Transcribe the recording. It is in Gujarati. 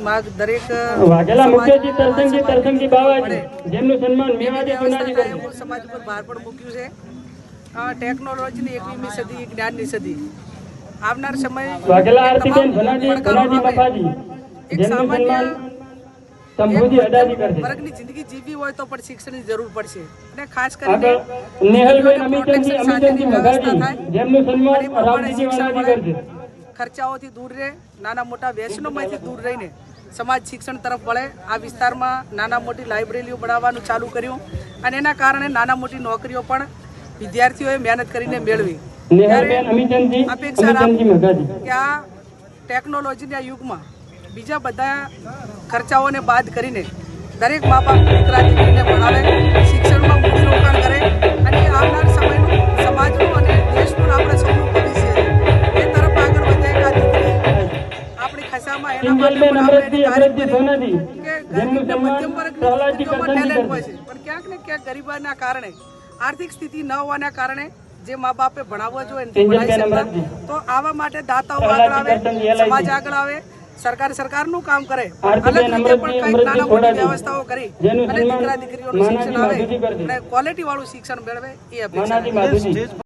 વર્ષથી માગ દરેક વાઘેલા મુખ્યજી તરસંગી સમાજ- બાવાજી જેમનું સન્માન એવી મેવાડી વ્યવસ્થા જુનાજી થાય કરશે એવું સમાજ પર ભાર પણ મૂક્યું છે. ટેકનોલોજીની એકવીસમી સદી જ્ઞાનની સદી. આવનાર સમય વાઘેલા આરતીબેન ભનાજી ભનાજી સામે જેમનું સન્માન સંભુજી અડાજી કરશે. વર્ગની જિંદગી જીવી હોય તો પણ શિક્ષણની જરૂર પડશે. અને ખાસ કરીને નેહલબેન અમિતનજી અમિતનજી સાથેની થાય. જેમનું સન્માન પ્રમાણે રામજીજી શિક્ષણ વાલાજી કરશે. ખર્ચાઓથી દૂર રહે નાના મોટા વ્યસનોમાંથી દૂર રહીને. સમાજ શિક્ષણ તરફ વળે આ વિસ્તારમાં નાના મોટી લાઇબ્રેરીઓ બનાવવાનું ચાલુ કર્યું અને એના કારણે નાના મોટી નોકરીઓ પણ વિદ્યાર્થીઓએ મહેનત કરીને મેળવી. અપેક્ષા રાખું કે આ ટેકનોલોજીના યુગમાં બીજા બધા ખર્ચાઓને બાદ કરીને દરેક મા બાપ દીકરા દીકરીને ભણાવે કિંજલબેન અમરતજી અમરતજી સોનાજી જેમનું સન્માન પ્રહલાદજી હોય કરશે પણ ક્યાંક ને ક્યાંક ગરીબાના કારણે આર્થિક સ્થિતિ ન હોવાના કારણે જે મા બાપે ભણાવવા જોઈએ. તો આવા માટે દાતાઓ આગળ આવે સમાજ આગળ આવે સરકાર સરકારનું કામ કરે. અલગ રીતે પણ કંઈક નાના મોટી વ્યવસ્થાઓ કરી અને દીકરા દીકરીઓનું શિક્ષણ આવે અને ક્વોલિટી વાળું શિક્ષણ મેળવે એ અપેક્ષા